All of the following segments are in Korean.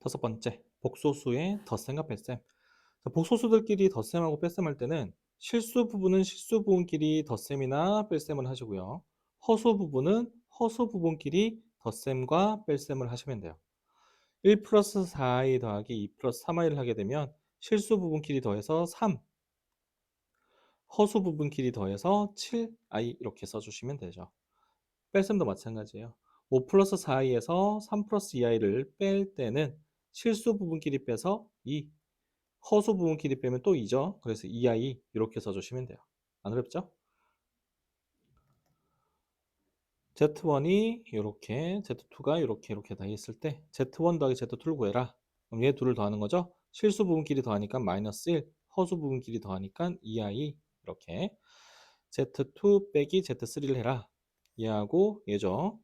다섯 번째, 복소수의 덧셈과 뺄셈. 자, 복소수들끼리 덧셈하고 뺄셈 할 때는 실수 부분은 실수 부분끼리 덧셈이나 뺄셈을 하시고요. 허수 부분은 허수 부분끼리 덧셈과 뺄셈을 하시면 돼요. 1 플러스 4i 더하기 2 플러스 3i를 하게 되면 실수 부분끼리 더해서 3, 허수 부분끼리 더해서 7i 이렇게 써주시면 되죠. 뺄셈도 마찬가지예요. 5 플러스 4i에서 3 플러스 2i를 뺄 때는 실수 부분끼리 빼서 2, 허수 부분끼리 빼면 또 2죠. 그래서 2i 이렇게 써주시면 돼요. 안 어렵죠? Z1이 이렇게, Z2가 이렇게 이렇게 다 있을 때 Z1 더하기 Z2를 구해라. 그럼 얘 둘을 더하는 거죠. 실수 부분끼리 더하니까 마이너스 1, 허수 부분끼리 더하니까 2i 이렇게 Z2 빼기 Z3를 해라. 얘하고 얘죠.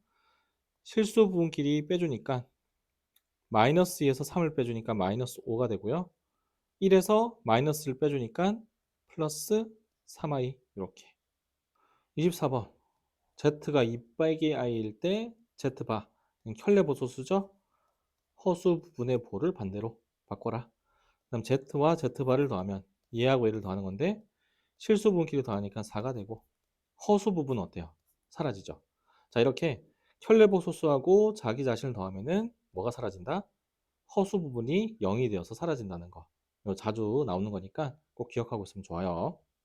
실수 부분끼리 빼주니까 마이너스 2에서 3을 빼주니까 마이너스 5가 되고요. 1에서 마이너스를 빼주니까 플러스 3i 이렇게 24번 z가 2 빼기 i일 때 z바 켤레보소수죠? 허수 부분의 보를 반대로 바꿔라. 그럼 z와 z바를 더하면 얘하고 얘를 더하는 건데 실수 부분끼리 더하니까 4가 되고 허수 부분은 어때요? 사라지죠. 자 이렇게 켤레보소수하고 자기 자신을 더하면은 뭐가 사라진다? 허수 부분이 0이 되어서 사라진다는 거. 자주 나오는 거니까 꼭 기억하고 있으면 좋아요.